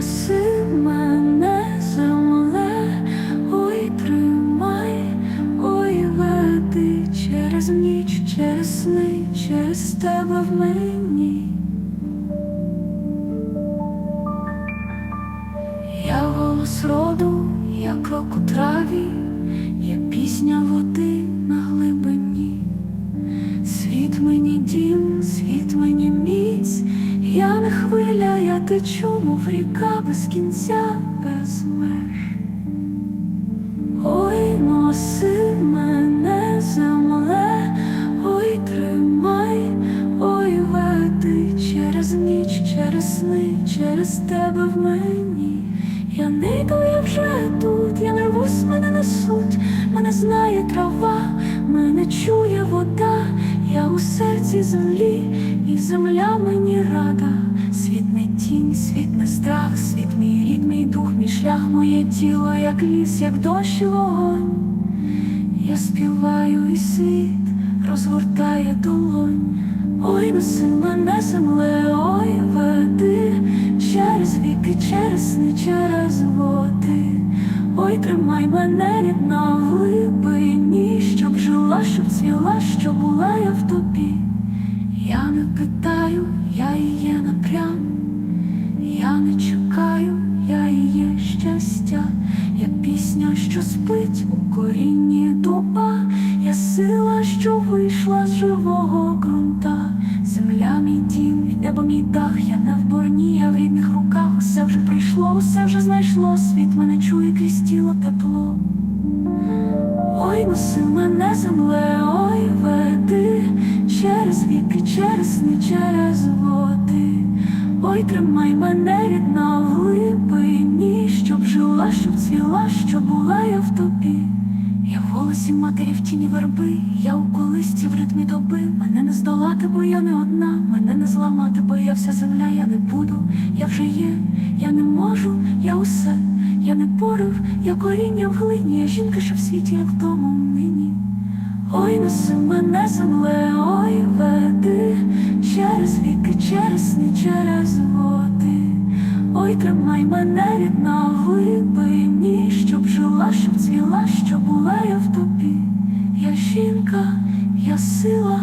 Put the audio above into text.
Попроси мене земле, ой, тримай, ой, веди через ніч, через сни, через тебе в мені. Я голос роду, я крок у траві, я пісня води. Течу, мов ріка без кінця, без меж. Ой, носи мене земле, ой, тримай, ой, веди через ніч, через сни, через тебе в мені. Я йду, я вже тут, я не рвусь, мене несуть, мене знає трава, мене чує вода, я у серці землі, земля мені рада. Світ не тінь, світ не страх, світ мій рід, мій дух, мій шлях, моє тіло, як ліс, як дощ і вогонь. Я співаю і світ розгортає долонь. Ой, неси мене земле, ой, веди через віки, через сни, через води. Ой, тримай мене рідна в глибині, щоб жила, щоб цвіла, щоб була я в тобі. Я не питаю, я є напрям. Я не чекаю, я є щастя, я пісня, що спить у корінні дуба, я сила, що вийшла з живого ґрунта. Земля мій дім, і небо мій дах, я не в борні, я в рідних руках, усе вже прийшло, усе вже знайшло, світ мене чує крізь тіло тепло. Ой, носи мене земле, через сни, через води. Ой, тримай мене рідна глибині, щоб жила, щоб цвіла, щоб була я в тобі. Я в голосі матері в тіні верби, я у колисці в ритмі доби. Мене не здолати, бо я не одна, мене не зламати, бо я вся земля, я не буду, я вже є, я не можу, я усе, я не порив, я коріння в глині, я жінка, що в світі, як в тому нині. Ой, неси мене земле, сни, через води. Ой, тримай мене рідна глибині, щоб жила, щоб цвіла, щоб була я в тобі. Я жінка, я сила,